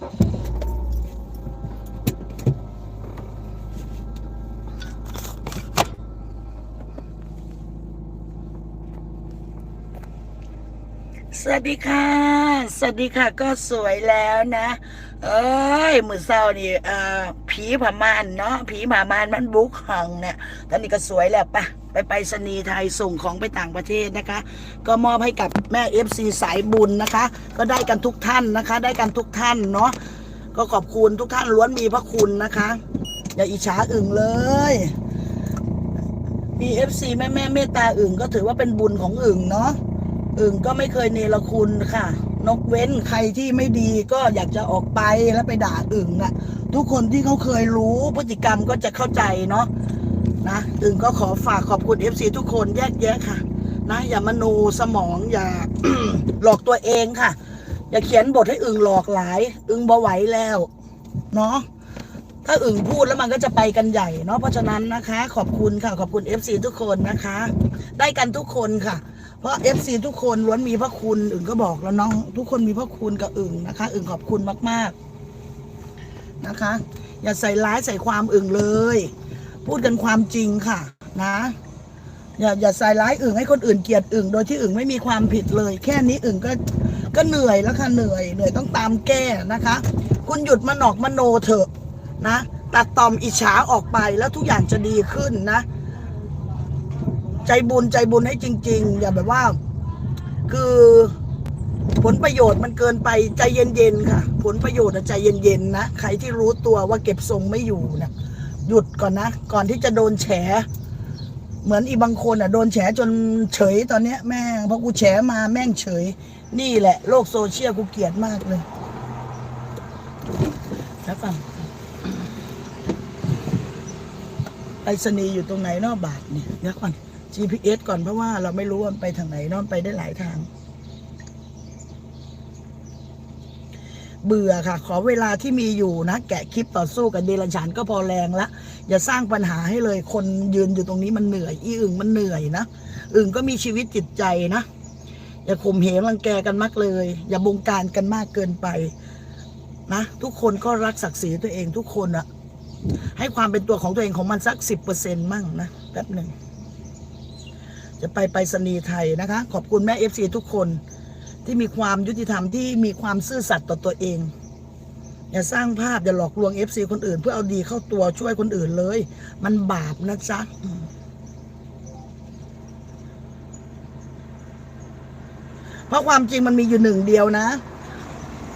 สวัสดีค่ะ สวัสดีค่ะ ก็สวยแล้วนะ เอ้ย มือเศร้านี่เอ่อผีผามานเนาะ ผีผามานมันบุกห้องเนี่ยตอนนี้ก็สวยแล้วปะ ไปไปสนีไทยส่งของไปต่างประเทศนะคะ ก็มอบให้กับแม่เอฟซีสายบุญนะคะ ก็ได้กันทุกท่านนะคะ ได้กันทุกท่านเนาะก็ขอบคุณทุกท่านล้วนมีพระคุณนะคะ อย่าอิจฉาอึ่งเลยมีเอฟซีแม่แม่เมตตาอึ่งก็ถือว่าเป็นบุญของอึ่งเนาะอึ่งก็ไม่เคยเนรคุณค่ะ นกเว้นใครที่ไม่ดีก็อยากจะออกไปแล้วไปด่าอึ่งน่ะทุกคนที่เขาเคยรู้พฤติกรรมก็จะเข้าใจเนาะ นะอึ่งก็ขอฝากขอบคุณ FC ทุกคนแยกแยะค่ะ นะ อย่ามโนสมองอย่า หลอกตัวเองค่ะ อย่าเขียนบทให้อึ่งหลอกหลาย อึ่งบ่ไหวแล้ว เนาะถ้าอึ่งพูดแล้วมันก็จะไปกันใหญ่เนาะเพราะฉะนั้นนะคะ ขอบคุณค่ะขอบคุณ FC ทุกคนนะคะ ได้กันทุกคนค่ะ เพราะ FC ทุกคนล้วนมีพระคุณ อึ่งก็บอกแล้วน้อง ทุกคนมีพระคุณกับอึ่งนะคะ อึ่งขอบคุณมาก ๆนะคะ อย่าใส่ร้ายใส่ความอึ่งเลย พูดกันความจริงค่ะ นะ อย่าอย่าใส่ร้ายอึ่งให้คนอื่นเกลียดอึ่งโดยที่อึ่งไม่มีความผิดเลย แค่นี้อึ่งก็ก็เหนื่อยแล้วค่ะเหนื่อยเหนื่อยต้องตามแก้นะคะ คุณหยุดมานอกมโนเถอะนะ ตัดตอมอิจฉาออกไปแล้วทุกอย่างจะดีขึ้นนะ ใจบุญใจบุญให้จริง ๆ อย่าแบบว่า คือผลประโยชน์มันเกินไปใจเย็นๆค่ะ ผลประโยชน์อะใจเย็นๆนะ ใครที่รู้ตัวว่าเก็บทรงไม่อยู่นะ หยุดก่อนนะ ก่อนที่จะโดนแฉ เหมือนอีบางคนอะโดนแฉจนเฉยตอนเนี้ยแม่งพอกูแฉมาแม่งเฉย นี่แหละ โลกโซเชียลกูเกลียดมากเลยแล้วฟังไปรษณีอยู่ตรงไหนนอกบาทเนี่ยเดี๋ยวก่อน GPS ก่อนเพราะว่าเราไม่รู้ว่ามันไปทางไหนนอนไปได้หลายทาง เบื่อค่ะ ขอเวลาที่มีอยู่นะ แกะคลิปต่อสู้กับเดรัจฉานก็พอแรงละ อย่าสร้างปัญหาให้เลย คนยืนอยู่ตรงนี้มันเหนื่อย อีอึ่งมันเหนื่อยนะ อึ่งก็มีชีวิตจิตใจนะ อย่าข่มเหงรังแกกันมากเลย อย่าบงการกันมากเกินไป นะ ทุกคนก็รักศักดิ์ศรีตัวเองทุกคนอะให้ความเป็นตัวของตัวเองของมันสักสิบเปอร์เซ็นต์มั่งนะแป๊บหนึ่งจะไปไปรษณียไทยนะคะ ขอบคุณแม่เอฟซีทุกคน ที่มีความยุติธรรมที่มีความซื่อสัตย์ต่อตัวเอง อย่าสร้างภาพ อย่าหลอกลวงเอฟซีคนอื่น เพื่อเอาดีเข้าตัวช่วยคนอื่นเลย มันบาปนะจ๊ะเพราะความจริงมันมีอยู่หนึ่งเดียวนะ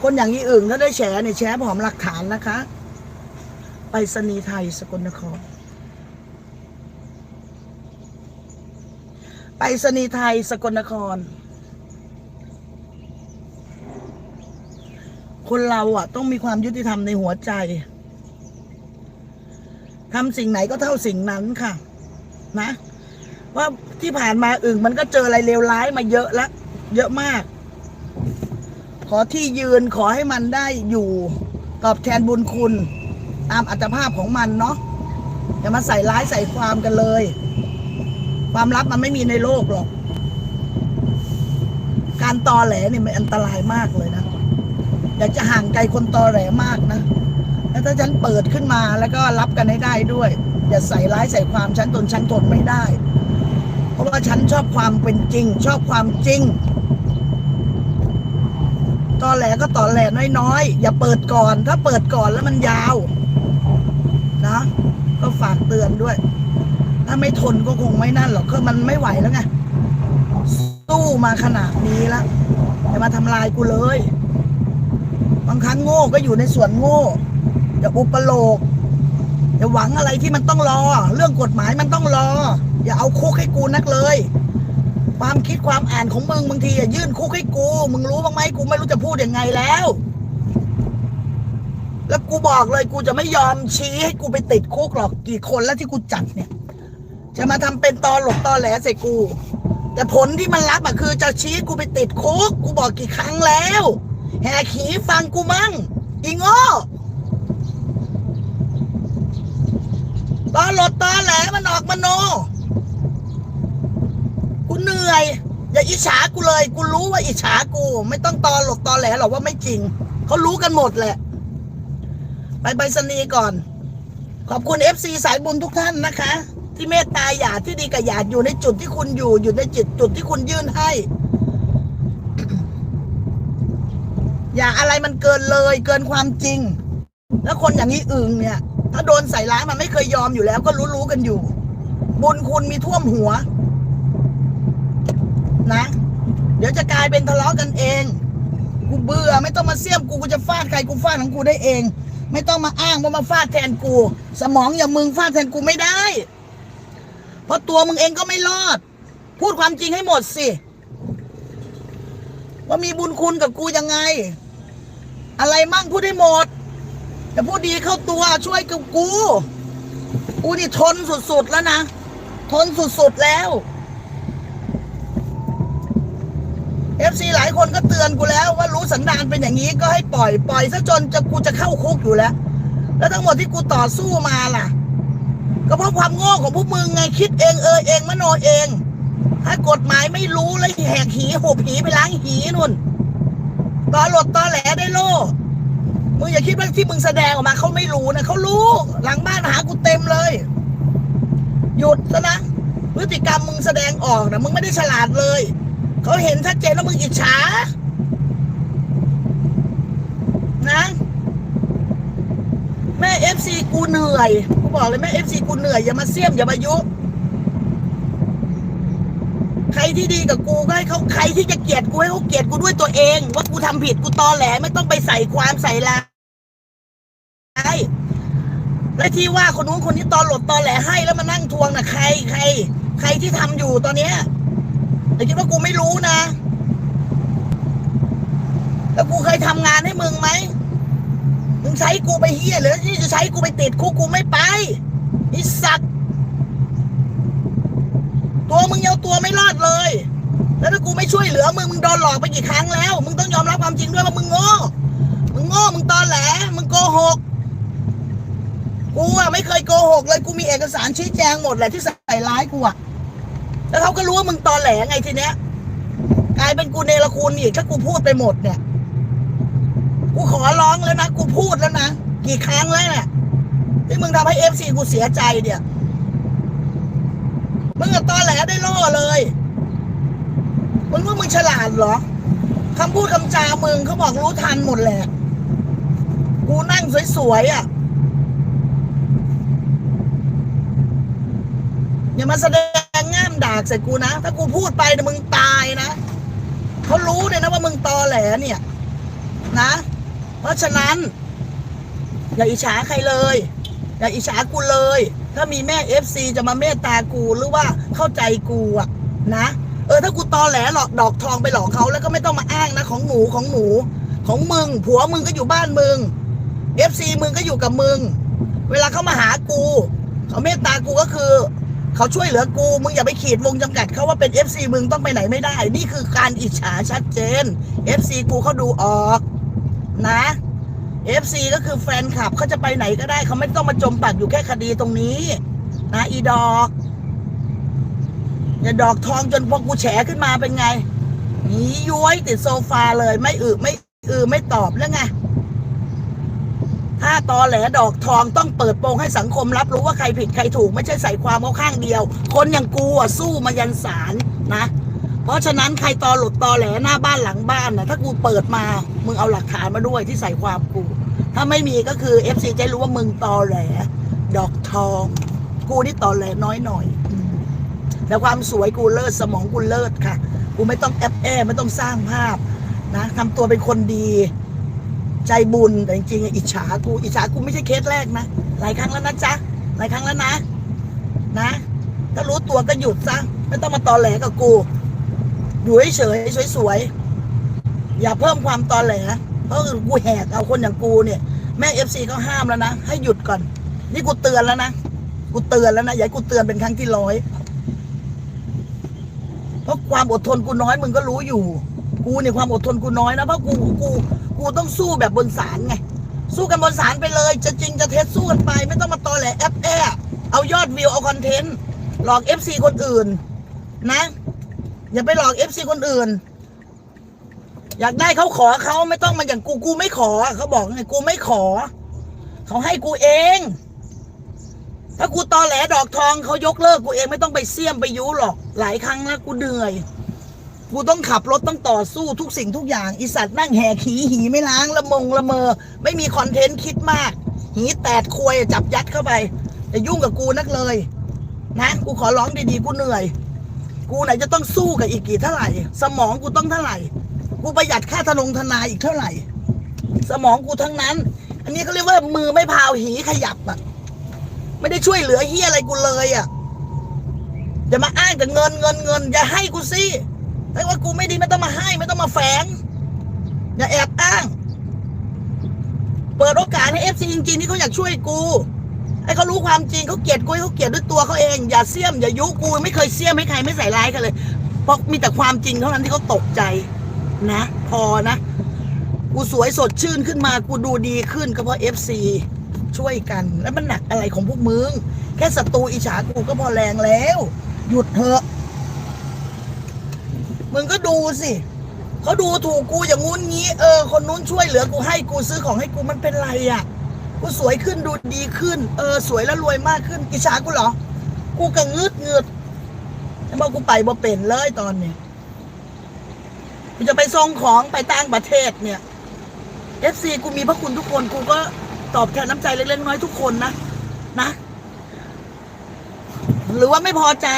คนอย่างนี้อื่นถ้าได้แฉเนี่ยแฉผอมหลักฐานนะคะ ไปสนีไทยสกลนคร ไปสนีไทยสกลนคร คนเราอะ ต้องมีความยุติธรรมในหัวใจทำสิ่งไหนก็เท่าสิ่งนั้นค่ะ นะ ว่าที่ผ่านมาอึ่งมันก็เจออะไรเลวร้ายมาเยอะแล้วเยอะมาก ขอที่ยืนขอให้มันได้อยู่ ตอบแทนบุญคุณ ตามอัตภาพของมันเนาะอย่ามาใส่ร้ายใส่ความกันเลย ความลับมันไม่มีในโลกหรอก การตอแหลเนี่ยมันอันตรายมากเลยนะ อยากจะห่างไกลคนตอแหลมากนะ แล้วถ้าฉันเปิดขึ้นมาแล้วก็รับกันให้ได้ด้วย อย่าใส่ร้ายใส่ความฉันตนฉันทนไม่ได้ เพราะว่าฉันชอบความเป็นจริง ชอบความจริง ตอแหลก็ตอแหลน้อยๆอย่าเปิดก่อน ถ้าเปิดก่อนแล้วมันยาว นะ ก็ฝากเตือนด้วย ถ้าไม่ทนก็คงไม่นั่นหรอกคือมันไม่ไหวแล้วไงสู้มาขนาดนี้แล้วอย่ามาทำลายกูเลย บางครั้งโง่ก็อยู่ในส่วนโง่อย่าอุปโลกอย่าหวังอะไรที่มันต้องรอ เรื่องกฎหมายมันต้องรอ อย่าเอาคุกให้กูนักเลย ความคิดความอ่านของมึงบางทีอย่ายื่นคุกให้กู มึงรู้บ้างไหมกูไม่รู้จะพูดยังไงแล้ว แล้วกูบอกเลยกูจะไม่ยอมชี้ให้กูไปติดคุกหรอกกี่คนแล้วที่กูจัดเนี่ย จะมาทำเป็นตอหลบตอแหลใส่กู แต่ผลที่มันรับอะคือจะชี้กูไปติดคุกกูบอกกี่ครั้งแล้ว แหกขีฟังกูมั่งอีโง่ตอนหลดตอนแหลมันออกมาโน กูเหนื่อย อย่าอิจฉากูเลย กูรู้ว่าอิจฉากู ไม่ต้องตอนหลบตอนแหลหรอกว่าไม่จริง เขารู้กันหมดแหละ ไปไปรษณีก่อน ขอบคุณ FC สายบุญทุกท่านนะคะ ที่เมตตาหยาดที่ดีกับหยาดอยู่ในจุดที่คุณอยู่ อยู่ในจิตจุดที่คุณยื่นให้ อย่าอะไรมันเกินเลยเกินความจริง แล้วคนอย่างนี้อึงเนี่ย ถ้าโดนใส่ร้ายมันไม่เคยยอมอยู่แล้ว ก็รู้ๆกันอยู่ บุญคุณมีท่วมหัว นะ เดี๋ยวจะกลายเป็นทะเลาะกันเอง กูเบื่อไม่ต้องมาเสี่ยมกูกูจะฟาดใครกูฟาดของกูได้เอง ไม่ต้องมาอ้างว่ามาฟาดแทนกู สมองอย่างมึงฟาดแทนกูไม่ได้ เพราะตัวมึงเองก็ไม่รอด พูดความจริงให้หมดสิว่ามีบุญคุณกับกูยังไง อะไรมั่งพูดให้หมดแต่พูดดีเข้าตัวช่วยกับกู กูนี่ทนสุดๆแล้วนะ ทนสุดๆแล้วเอฟซีหลายคนก็เตือนกูแล้วว่ารู้สันดานเป็นอย่างนี้ก็ให้ปล่อยปล่อยซะจนจะกูจะเข้าคุกอยู่แล้ว แล้วทั้งหมดที่กูต่อสู้มาล่ะ ก็เพราะความโง่ของพวกมึงไงคิดเองเออเองมโนเอง ถ้ากฎหมายไม่รู้แล้วแหกหีหบหีไปล้างหีนุ่น ตอหลดตอแหลได้โล่มึงอย่าคิดว่าที่มึงแสดงออกมาเขาไม่รู้นะเขารู้ หลังบ้านหากูเต็มเลย หยุดซะนะพฤติกรรมมึงแสดงออกนะมึงไม่ได้ฉลาดเลยเขาเห็นชัดเจนว่ามึงอิจฉานะแม่เอฟซีกูเหนื่อยกูบอกเลยแม่เอฟซีกูเหนื่อยอย่ามาเสี่ยมอย่ามายุ รที่ดีกับกูก็ให้เขาใครที่จะเกลียดกูให้เขาเกลียดกูด้วยตัวเอง ว่ากูทำผิดกูตอแหลไม่ต้องไปใส่ความใส่ลายและที่ว่าคนนู้นคนนี้ตอหลดตอแหลให้แล้วมานั่งทวงน่ะใครใคร ใครที่ทำอยู่ตอนเนี้ยแต่คิดว่ากูไม่รู้นะแล้วกูเคยทำงานให้มึงไหมมึงใช้กูไปเฮียหรือที่จะใช้กูไปติดคุกกูไม่ไปไอสัตว์ ตัวมึงยังเอาตัวไม่รอดเลย แล้วถ้ากูไม่ช่วยเหลือมึงมึงโดนหลอกไปกี่ครั้งแล้ว มึงต้องยอมรับความจริงด้วยว่ามึงโง่ มึงโง่ มึงตอแหล มึงโกหก กูอะไม่เคยโกหกเลย กูมีเอกสารชี้แจงหมดแหละที่ใส่ร้ายกูอะแล้วเขาก็รู้ว่ามึงตอแหลไงทีเนี้ย กลายเป็นกูเนรคุณอีกถ้ากูพูดไปหมดเนี่ย กูขอร้องแล้วนะ กูพูดแล้วนะ กี่ครั้งแล้วเนี่ยที่มึงทำให้เอฟซีกูเสียใจเนี่ย มึงกับตอแหลได้ล่อเลยมึงว่ามึงฉลาดเหรอคำพูดคำจามึงเขาบอกรู้ทันหมดแหละ กูนั่งสวยๆอะ อย่ามาแสดงง่ามด่าใส่กูนะ ถ้ากูพูดไปนี่ยมึงตายนะ เขารู้เลยนะว่ามึงตอแหลเนี่ย นะ เพราะฉะนั้น อย่าอิจฉาใครเลย อย่าอิจฉากูเลย ถ้ามีแม่เอฟซีจะมาเมตตากูหรือว่าเข้าใจกูอะนะ เออถ้ากูตอแหลหลอกดอกทองไปหลอกเขาแล้วก็ไม่ต้องมาอ้างนะของหนูของหนู ของมึง ผัวมึงก็อยู่บ้านมึงเอฟซีมึงก็อยู่กับมึง เวลาเขามาหากูเขาเมตตากูก็คือเขาช่วยเหลือกู มึงอย่าไปขีดวงจำกัดเขาว่าเป็น FC มึงต้องไปไหนไม่ได้ นี่คือการอิจฉาชัดเจน FC กูเขาดูออกนะ FC ก็คือแฟนคลับเขาจะไปไหนก็ได้เขาไม่ต้องมาจมปักอยู่แค่คดีตรงนี้ นะอีดอกอย่าดอกทองจนพอกูแฉขึ้นมาเป็นไงหนีย้วยติดโซฟาเลย ไม่อึไม่อือไม่ตอบแล้วไงถ้าตอแหลดอกทองต้องเปิดโปงให้สังคมรับรู้ว่าใครผิดใครถูกไม่ใช่ใส่ความเขาข้างเดียว คนอย่างกูอะสู้มายันศาลนะ เพราะฉะนั้นใครตอหลุดตอแหลหน้าบ้านหลังบ้านนะถ้ากูเปิดมา มึงเอาหลักฐานมาด้วยที่ใส่ความกู ถ้าไม่มีก็คือเอฟซีจะรู้ว่ามึงตอแหลดอกทอง กูนี่ตอแหลน้อยหน่อยอืมแต่ความสวยกูเลิศสมองกูเลิศค่ะ กูไม่ต้องแอบแอบไม่ต้องสร้างภาพนะทำตัวเป็นคนดี ใจบุญแต่จริงๆอิจฉากูอิจฉากูไม่ใช่เคสแรกนะหลายครั้งแล้วนะจ๊ะหลายครั้งแล้วนะ นะถ้ารู้ตัวก็หยุดซะไม่ต้องมาตอแหลกับกูอยู่เฉยๆสวยๆอย่าเพิ่มความตอแหล เพราะกูแหกเอาคนอย่างกูเนี่ยแม่เอฟซีเขาห้ามแล้วนะ ให้หยุดก่อน นี่กูเตือนแล้วนะ กูเตือนแล้วนะ อย่าให้กูเตือนเป็นครั้งที่ร้อยเพราะความอดทนกูน้อยมึงก็รู้อยู่ กูเนี่ยความอดทนกูน้อยนะเพราะกูกูกูต้องสู้แบบบนศาลไงสู้กันบนศาลไปเลย จะจริงจะเท็จสู้กันไป ไม่ต้องมาตอแหลแอปแอเอายอดวิวเอาคอนเทนต์หลอกเอฟซีคนอื่น นะ อย่าไปหลอกเอฟซีคนอื่น อยากได้เขาขอเขาไม่ต้องมาอย่างกูกูไม่ขอเขาบอกไงกูไม่ขอ เขาให้กูเอง ถ้ากูตอแหลดอกทองเขายกเลิกกูเองไม่ต้องไปเสี่ยมไปยุหรอก หลายครั้งแล้วกูเหนื่อย กูต้องขับรถต้องต่อสู้ทุกสิ่งทุกอย่างอีสัตว์นั่งแหกหีหีไม่ล้างละมงละเมอ ไม่มีคอนเทนต์คิดมาก หีแตดควยจับยัดเข้าไปอย่ายุ่งกับกูนักเลยนะกูขอร้องดีๆกูเหนื่อย กูไหนจะต้องสู้กับอีกกี่เท่าไหร่ สมองกูต้องเท่าไหร่ กูประหยัดค่าทนงทนายอีกเท่าไหร่ สมองกูทั้งนั้น อันนี้เขาเรียกว่ามือไม่พาวหีขยับอะไม่ได้ช่วยเหลือเฮียอะไรกูเลยอะอย่ามาอ้างแต่เงินเงินเงินอย่าให้กูสิแต่ว่ากูไม่ดีไม่ต้องมาให้ไม่ต้องมาแฝง อย่าแอบอ้าง เปิดโอกาสให้เอฟซีจริงๆที่เขาอยากช่วยกูให้เขารู้ความจริงเขาเกลียดกูเขาเกลียดด้วยตัวเขาเอง อย่าเสียมอย่ายุกูไม่เคยเสียมให้ใครไม่ใส่ร้ายกันเลยเพราะมีแต่ความจริงเท่านั้นที่เขาตกใจ นะ พอนะ กูสวยสดชื่นขึ้นมา กูดูดีขึ้นก็เพราะเอฟซีช่วยกัน แล้วมันหนักอะไรของพวกมึง แค่ศัตรูอิจฉากูก็พอแรงแล้ว หยุดเถอะ มึงก็ดูสิเขาดูถูกกูอย่างงู้นงี้ เออ คนนู้นช่วยเหลือกูให้กูซื้อของให้กูมันเป็นไรอะ กูสวยขึ้นดูดีขึ้น เออ สวยแล้วรวยมากขึ้น อิจฉากูเหรอ กูก็งืดงืดแล้วบอกกูไปบ่เป็นเลยตอนเนี้ย กูจะไปส่งของไปต่างประเทศเนี่ยเอฟซีกูมีพระคุณทุกคนกูก็ตอบแทนน้ำใจเล็กๆน้อยทุกคนนะนะ หรือว่าไม่พอใจ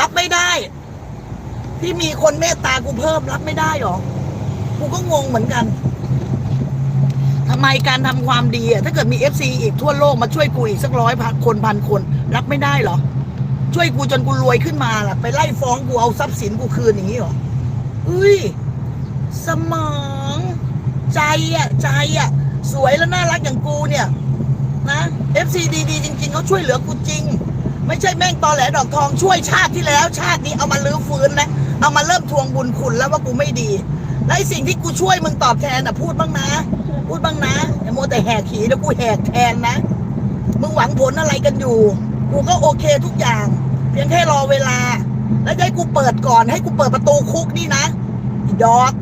รับไม่ได้ ที่มีคนเมตตากูเพิ่มรับไม่ได้หรอกูก็งงเหมือนกันทำไมการทำความดีอะถ้าเกิดมีเอฟซีอีกทั่วโลกมาช่วยกูอีกสักร้อยพันคนพันคน รับไม่ได้หรอ ช่วยกูจนกูรวยขึ้นมาล่ะ ไปไล่ฟ้องกูเอาทรัพย์สินกูคืนอย่างนี้หรอ อุ้ย สมอง ใจอะใจอะสวยแล้วน่ารักอย่างกูเนี่ย นะเอฟซีดีๆจริง ๆเขาช่วยเหลือกูจริง ไม่ใช่แม่งตอแหลดอกทองช่วยชาติที่แล้ว ชาตินี้เอามาลื้อฟื้นนะ เอามาเริ่มทวงบุญคุณแล้วว่ากูไม่ดี และไอ้สิ่งที่กูช่วยมึงตอบแทนอะพูดบ้างนะ พูดบ้างนะอย่าโมวแต่แหกขีแล้วกูแหกแทนนะ มึงหวังผลอะไรกันอยู่ กูก็โอเคทุกอย่าง เพียงแค่รอเวลา แล้วให้กูเปิดก่อนให้กูเปิดประตูคุกนี่นะอีดอก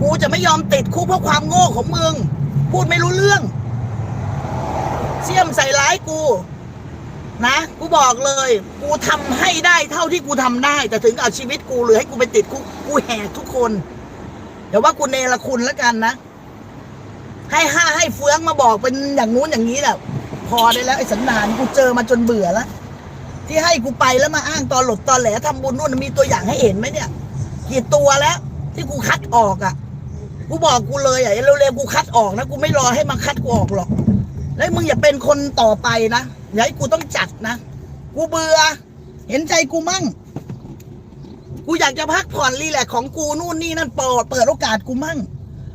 กูจะไม่ยอมติดคุกเพราะความโง่ของมึง พูดไม่รู้เรื่อง เสี่ยมใส่ร้ายกู นะ กูบอกเลย กูทำให้ได้เท่าที่กูทำได้ แต่ถึงเอาชีวิตกูหรือให้กูไปติดคุกกูแหกทุกคนเดี๋ยวว่ากูเนรคุณแล้วกันนะ ให้ห้าให้เฟืองมาบอกเป็นอย่างงู้นอย่างนี้แหละพอได้แล้วไอ้สันดานกูเจอมาจนเบื่อแล้ว ที่ให้กูไปแล้วมาอ้างตอนหลบตอนแหลทำบุญนู่นมีตัวอย่างให้เห็นไหมเนี่ยกี่ตัวแล้ว ที่กูคัดออกอะ กูบอกกูเลยอะเร็วๆกูคัดออกนะกูไม่รอให้มาคัดกูออกหรอก แล้วมึงอย่าเป็นคนต่อไปนะอย่าให้กูต้องจัดนะ กูเบื่อ เห็นใจกูมั่ง กูอยากจะพักผ่อนรีแลกของกูนู่นนี่นั่นเปิดเปิดโอกาสกูมั่ง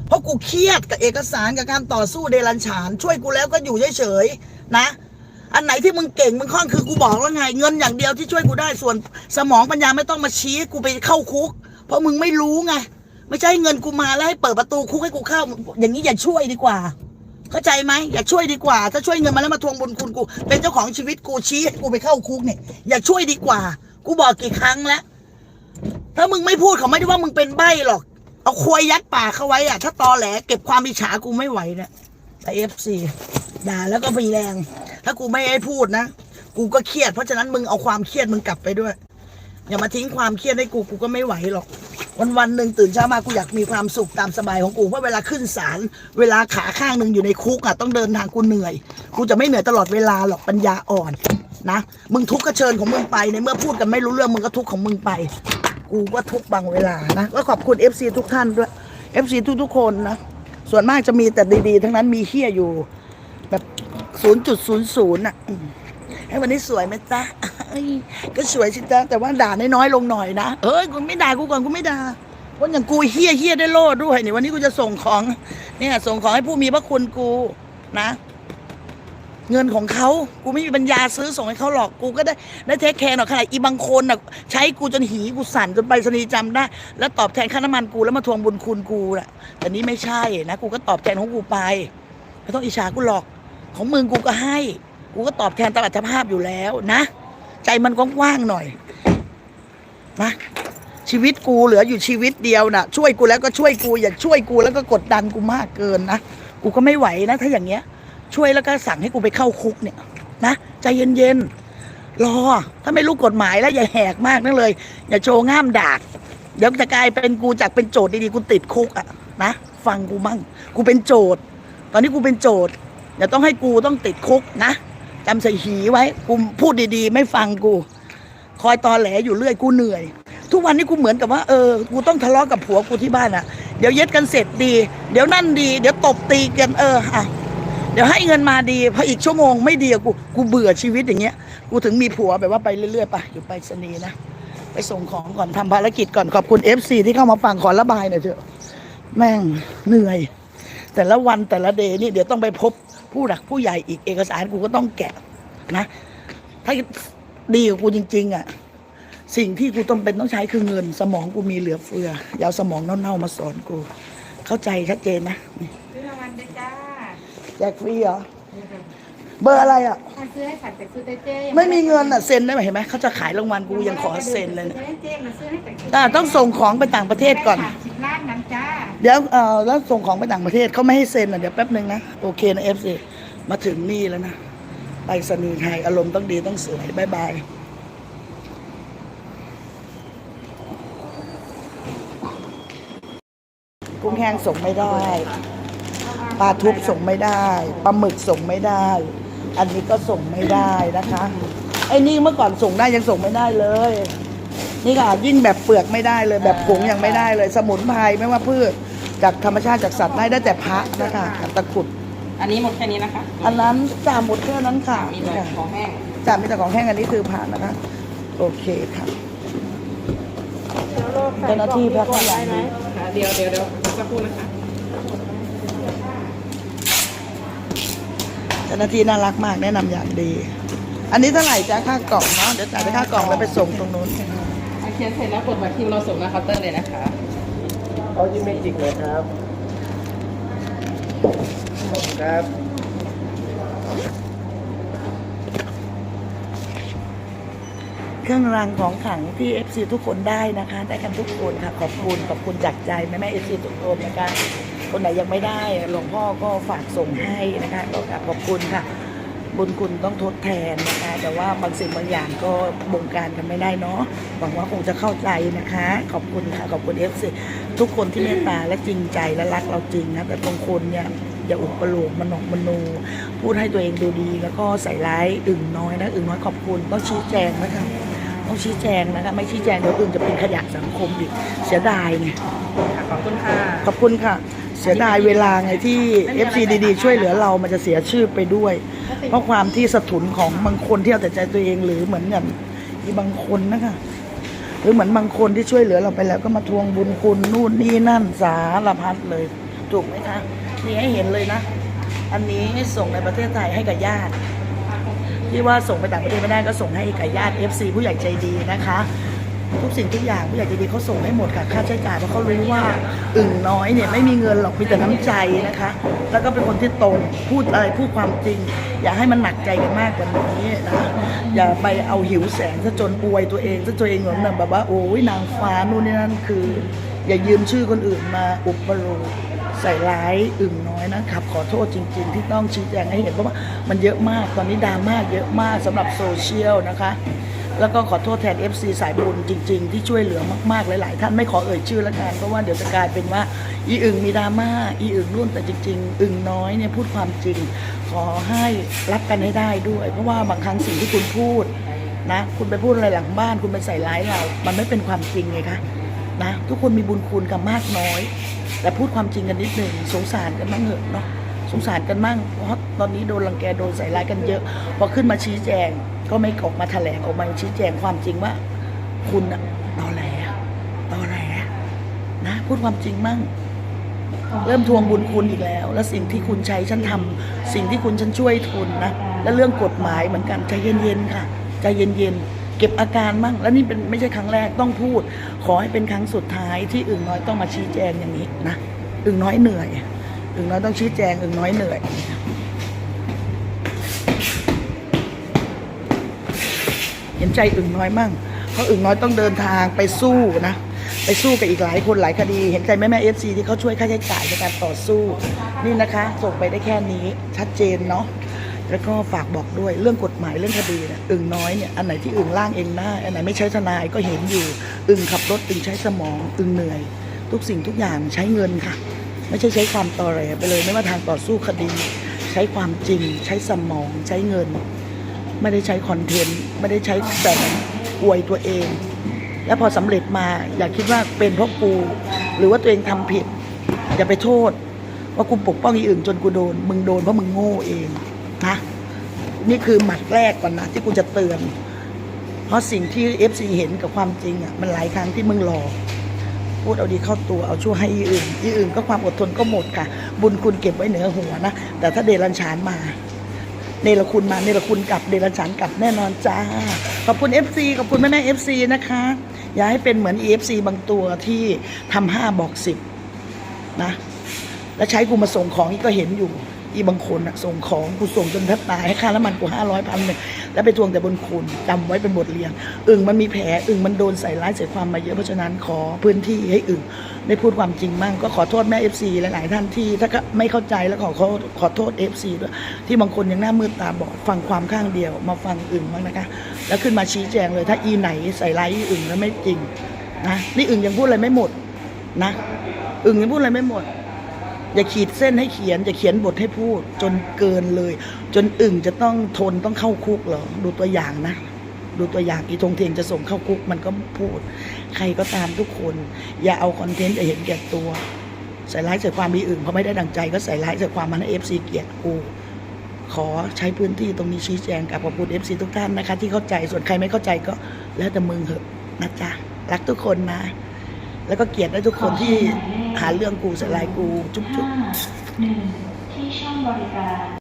เพราะกูเครียดกับเอกสารกับการต่อสู้เดรันฉาน ช่วยกูแล้วก็อยู่เฉยๆนะ อันไหนที่มึงเก่งมึงคล่องคือกูบอกแล้วไง เงินอย่างเดียวที่ช่วยกูได้ส่วนสมองปัญญาไม่ต้องมาชี้กูไปเข้าคุก เพราะมึงไม่รู้ไงไม่ใช่เงินกูมาแล้วให้เปิดประตูคุกให้กูเข้า อย่างนี้อย่าช่วยดีกว่า เข้าใจไหมอย่าช่วยดีกว่า ถ้าช่วยเงินมาแล้วมาทวงบุญคุณกู เป็นเจ้าของชีวิตกูชี้ให้กูไปเข้าคุกเนี่ยอย่าช่วยดีกว่า กูบอกกี่ครั้งแล้วถ้ามึงไม่พูดเขาไม่ได้ว่ามึงเป็นใบ้หรอก เอาควยยัดปากเขาไว้อะถ้าตอแหลเก็บความอิจฉากูไม่ไหวนี่ยแต่เอฟซีด่าแล้วก็มีแรง ถ้ากูไม่ให้พูดนะ กูก็เครียด เพราะฉะนั้นมึงเอาความเครียดมึงกลับไปด้วย อย่ามาทิ้งความเครียดให้กูกูก็ไม่ไหวหรอก วันวันหนึ่งตื่นเช้ามากูอยากมีความสุขตามสบายของกู เพราะเวลาขึ้นศาลเวลาขาข้างหนึ่งอยู่ในคุกอะต้องเดินทางกูเหนื่อย กูจะไม่เหนื่อยตลอดเวลาหรอกปัญญาอ่อนนะ มึงทุกข์ก็เชิญของมึงไป ในเมื่อพูดกันไม่รู้เรื่องมึงก็ทุกข์ของมึงไป กูก็ทุกข์บางเวลานะ ก็ขอบคุณ FC ทุกท่านด้วย FC ทุกๆคนนะ ส่วนมากจะมีแต่ดีๆ ทั้งนั้นมีเฮี้ยอยู่ ศูนย์จุดศูนย์ศูนย์อะให้วันนี้สวยไหมจ๊ะก็สวยสิจ๊ะแต่ว่าด่าน้อยๆลงหน่อยนะเอ้ยกูไม่ด่ากูก่อนกูไม่ด่าคนอย่างกูเฮี้ยเฮี้ยได้โลดด้วยนี่วันนี้กูจะส่งของ เนี่ย ส่งของให้ผู้มีพระคุณกูนะ เงินของเขากูไม่มีปัญญาซื้อส่งให้เขาหรอกกูก็ได้ได้เทคแคร์หรอกขนาดอีบางคนน่ะใช้กูจนหีกูสั่นจนไปสนีย์จำได้ แล้วตอบแทนค่าน้ำมันกูแล้วมาทวงบุญคุณกูน่ะแต่นี้ไม่ใช่นะกูก็ตอบแทนของกูไปไม่ต้องอิจฉากูหรอก ของมึงกูก็ให้ กูก็ตอบแทนตามอัตภาพอยู่แล้วนะ ใจมันกว้างๆหน่อย นะ ชีวิตกูเหลืออยู่ชีวิตเดียวนะช่วยกูแล้วก็ช่วยกูอย่าช่วยกูแล้วก็กดดันกูมากเกินนะ กูก็ไม่ไหวนะ ถ้าอย่างเงี้ย ช่วยแล้วก็สั่งให้กูไปเข้าคุกเนี่ย นะใจเย็นๆรอ ถ้าไม่รู้กฎหมายแล้วอย่าแหกมากนั่นเลย อย่าโชว์ง่ามดากเดี๋ยวจะกลายเป็นกูจากเป็นโจทย์ดีๆกูติดคุกอะนะฟังกูมั่งกูเป็นโจทย์ ตอนนี้กูเป็นโจทย์ อย่าต้องให้กูต้องติดคุกนะจำใส่หีไว้กูพูดดีๆ ไม่ฟังกู คอยตอแหลอยู่เรื่อยกูเหนื่อย ทุกวันนี้กูเหมือนกับว่าเออกูต้องทะเลาะกับผัวกูที่บ้านอะเดี๋ยวเย็ดกันเสร็จดี เดี๋ยวนั่นดี เดี๋ยวตบตีกันเอออะเดี๋ยวให้เงินมาดีพออีกชั่วโมงไม่ดีกูกูเบื่อชีวิตอย่างเงี้ย กูถึงมีผัวแบบว่าไปเรื่อยๆไปอยู่ไปสนีนะไปส่งของก่อนทำภารกิจก่อนขอบคุณ FC ที่เข้ามาฟังขอระบายหน่อยเถอะแม่งเหนื่อย แต่ละวันแต่ละเดย์นี่เดี๋ยวต้องไปพบ ผู้หลักผู้ใหญ่อีกเอกสารกูก็ต้องแกะนะ ถ้าดีกับกูจริง ๆ อะ สิ่งที่กูต้องเป็นต้องใช้คือเงิน สมองกูมีเหลือเฟืออย่าเอาสมองเน่าๆมาสอนกู เข้าใจชัดเจนนะนี่ซื้อรางวัลด้วยจ้าแจกฟรีเหรอเบอร์อะไรอะถ้าซื้อให้ขัดแต่ซื้อเต้เจ้ไม่มีเงินอะเซ็นได้ไหมเห็นไหมเขาจะขายรางวัลกูยังขอเซ็นเลยเนี่ยเจ้มาซื้อให้แต่อ่าต้องส่งของไปต่างประเทศก่อนสิบล้านนั้นจ้า เดี๋ยวเออแล้วส่งของไปต่างประเทศเขาไม่ให้เซ็นอะเดี๋ยวแป๊บหนึ่งนะ โอเคนะเอฟซีมาถึงนี่แล้วนะ ไปสนีไทยอารมณ์ต้องดีต้องสวยบายบายกุ้งแห้งส่งไม่ได้ ปลาทุบส่งไม่ได้ ปลาหมึกส่งไม่ได้ อันนี้ก็ส่งไม่ได้นะคะ ไอ้นี่เมื่อก่อนส่งได้ยังส่งไม่ได้เลย นี่ค่ะยิ่งแบบเปลือกไม่ได้เลยแบบผงยังไม่ได้เลย สมุนไพรไม่ว่าพืชจากธรรมชาติจากสัตว์ได้ได้แต่พระนะคะกับตะกรุด อันนี้หมดแค่นี้นะคะอันนั้นจ่าหมดแค่นั้นค่ะมีแต่ของแห้งจ่ามีแต่ของแห้งอันนี้คือพระนะคะ โอเคค่ะเจ้าหน้าที่แพ็คให้อย่างดีเดี๋ยวเดี๋ยวเดี๋ยวสักครู่นะคะเจ้าหน้าที่น่ารักมากแนะนำอย่างดี อันนี้เท่าไหร่จ้าค่ากล่องเนาะเดี๋ยวจ่ายไปค่ากล่องแล้วไปส่งตรงนู้นอัน เขียนเสร็จแล้วกดบัตรคิวเราส่งหน้าเคาน์เตอร์เลยนะคะเอาจิเมจิกเลยครับขอบคุณครับเครื่องรางของขลังที่ FC ทุกคนได้นะคะ ได้กันทุกคนค่ะ ขอบคุณขอบคุณจากใจแม่แม่ FC ทุกคนนะคะ คนไหนยังไม่ได้หลวงพ่อก็ฝากส่งให้นะคะก็กราบขอบคุณค่ะ บุญคุณต้องทดแทนนะคะ แต่ว่าบางสิ่งบางอย่างก็บงการกันไม่ได้เนาะหวังว่าคงจะเข้าใจนะคะ ขอบคุณค่ะขอบคุณ FC ทุกคนที่เมตตาและจริงใจและรักเราจริงนะแต่บางคนเนี่ยอย่าอุปโลกมันหนกมโนพูดให้ตัวเองดูดี แล้วก็ใส่ร้ายอึ่งน้อยนะอึ่งน้อยขอบคุณต้องชี้แจงนะคะต้องชี้แจงนะคะไม่ชี้แจงเดี๋ยวอื่นจะเป็นขยะสังคมอีกเสียดายไงค่ะขอบคุณค่ะขอบคุณค่ะ เสียดายเวลาไงที่ FC ดีๆช่วยเหลือเรามันจะเสียชื่อไปด้วย เพราะความที่สะทุนของบางคนที่เอาแต่ใจตัวเองหรือเหมือนอย่างที่บางคนนะคะหรือเหมือนบางคนที่ช่วยเหลือเราไปแล้วก็มาทวงบุญคุณนู่นนี่นั่นสารพัดเลย ถูกไหมคะนี่ให้เห็นเลยนะ อันนี้ส่งในประเทศไทยให้กับญาติที่ว่าส่งไปต่างประเทศไม่ได้ก็ส่งให้กับญาติ FC ผู้ใหญ่ใจดีนะคะ ทุกสิ่งทุกอย่างผู้ใหญ่ใจดีเขาส่งให้หมดค่ะค่าใช้จ่ายเพราะเขารู้ว่าอึ่งน้อยเนี่ยไม่มีเงินหรอกมีแต่น้ำใจนะคะ แล้วก็เป็นคนที่ตรงพูดอะไรพูดความจริง อย่าให้มันหนักใจกันมากกว่านี้นะอย่าไปเอาหิวแสงซะจนอวยตัวเองซะตัวเองเหมือนแบบว่าโอ้ยนางฟ้านู่นนี่นั่นคือ อย่ายืมชื่อคนอื่นมาอุปโลกใส่ร้ายอึ่งน้อยนะครับ ขอโทษจริง ๆ ที่ต้องชี้แจงให้เห็นเพราะว่ามันเยอะมากตอนนี้ดราม่าเยอะมากสำหรับโซเชียลนะคะ แล้วก็ขอโทษแทน FC สายบุญจริง ๆ ที่ช่วยเหลือมากๆ หลาย ๆ ท่านไม่ขอเอ่ยชื่อละกันเพราะว่าเดี๋ยวจะกลายเป็นว่า อีอึงมีดราม่าอีอึงรุ่นแต่จริง ๆ อึงน้อยเนี่ยพูดความจริง ขอให้รับกันให้ได้ด้วย เพราะว่าบางครั้งสิ่งที่คุณพูดนะคุณไปพูดอะไรหลังบ้าน คุณไปใส่ร้ายเรา มันไม่เป็นความจริงไงคะนะทุกคนมีบุญคุณกันมากน้อย แต่พูดความจริงกันนิดหนึ่งสงสารกันบ้างเหอะเนาะสงสารกันบ้างเพราะตอนนี้โดนรังแกโดนใส่ร้ายกันเยอะพอขึ้นมาชี้แจง ก็ไม่ออกมาแถลงออกมาชี้แจงความจริงว่า คุณอะตอแหลตอแหลนะ พูดความจริงมั่ง เริ่มทวงบุญคุณอีกแล้ว แล้วสิ่งที่คุณใช้ฉันทำสิ่งที่คุณฉันช่วยคุณนะและเรื่องกฎหมายเหมือนกันใจเย็นๆค่ะใจเย็นๆเก็บอาการมั่ง แล้วนี่เป็นไม่ใช่ครั้งแรกต้องพูด ขอให้เป็นครั้งสุดท้ายที่อึ่งน้อยต้องมาชี้แจงอย่างนี้นะอึ่งน้อยเหนื่อยอึ่งน้อยต้องชี้แจงอึ่งน้อยเหนื่อย เห็นใจอึ่งน้อยมั่ง เพราะอึ่งน้อยต้องเดินทางไปสู้นะ ไปสู้กับอีกหลายคนหลายคดี เห็นใจแม่แม่เอฟซีที่เขาช่วยค่าใช้จ่ายในการต่อสู้ นี่นะคะส่งไปได้แค่นี้ชัดเจนเนาะแล้วก็ฝากบอกด้วยเรื่องกฎหมายเรื่องคดีเนี่ยอึ่งน้อยเนี่ยอันไหนที่อึ่งล่างเองได้อันไหนไม่ใช้ทนายก็เห็นอยู่ อึ่งขับรถอึ่งใช้สมองอึ่งเหนื่อย ทุกสิ่งทุกอย่างใช้เงินค่ะ ไม่ใช่ใช้ความต่อแหลไปเลย ไม่ว่าทางต่อสู้คดี ใช้ความจริง ใช้สมองใช้เงิน ไม่ได้ใช้คอนเทนต์ไม่ได้ใช้แต่อวยตัวเอง แล้วพอสำเร็จมาอย่าคิดว่าเป็นเพราะกู หรือว่าตัวเองทำผิด อย่าไปโทษ ว่ากูปกป้องอีอื่นจนกูโดน มึงโดนเพราะมึงโง่เองนะนี่คือหมัดแรกก่อนนะที่กูจะเตือน เพราะสิ่งที่เอฟซีเห็นกับความจริงอะมันหลายครั้งที่มึงหลอกพูดเอาดีเข้าตัวเอาชั่วให้อีอื่น อีอื่นก็ความอดทนก็หมดค่ะ บุญคุณเก็บไว้เหนือหัวนะ แต่ถ้าเดรัญชานมา เนรคุณมาเนรคุณกลับเดรัจฉานกลับแน่นอนจ้า ขอบคุณ FC ขอบคุณแม่แม่ FC นะคะ อย่าให้เป็นเหมือน EFC บางตัวที่ทำห้าบอกสิบนะ แล้วใช้กูมาส่งของอีกก็เห็นอยู่ อีบางคนอะส่งของกูส่งจนแทบตายให้ค่าน้ำมันกูห้าร้อยพันหนึ่งแล้วไปทวงแต่บนคุณจำไว้เป็นบทเรียน อึ่งมันมีแผลอึ่งมันโดนใส่ร้ายใส่ความมาเยอะเพราะฉะนั้นขอพื้นที่ให้อึ่งได้พูดความจริงมั่งก็ขอโทษแม่เอฟซีหลาย ๆ ท่านที่ถ้าไม่เข้าใจแล้วขอขอขอโทษเอฟซีด้วยที่บางคนยังหน้ามืดตาบอดฟังความข้างเดียว มาฟังอึ่งบ้างนะคะ แล้วขึ้นมาชี้แจงเลย ถ้าอีไหนใส่ร้ายอีอึ่งแล้วไม่จริงนะนี่อึ่งยังพูดอะไรไม่หมดนะอึ่งยังพูดอะไรไม่หมด อย่าขีดเส้นให้เขียน อย่าเขียนบทให้พูด จนเกินเลย จนอึ่งจะต้องทนต้องเข้าคุกเหรอดูตัวอย่างนะ ดูตัวอย่างอีทงเทียงจะส่งเข้าคุกมันก็พูด ใครก็ตามทุกคน อย่าเอาคอนเทนต์จะเห็นแก่ตัว ใส่ร้ายใส่ความมีอื่นเพราะไม่ได้ดังใจ ก็ใส่ร้ายใส่ความมันเอฟซีเกียดกูขอใช้พื้นที่ตรงนี้ชี้แจงกับขอบคุณเอฟซีทุกท่านนะคะ ที่เข้าใจส่วนใครไม่เข้าใจก็แล้วแต่มึงเหอะนะจ๊ะรักทุกคนนะ แล้วก็เกลียดได้ทุกคนที่หาเรื่องกูใส่ลายกูจุ๊บจุ๊บหนึ่งที่ช่องบริการ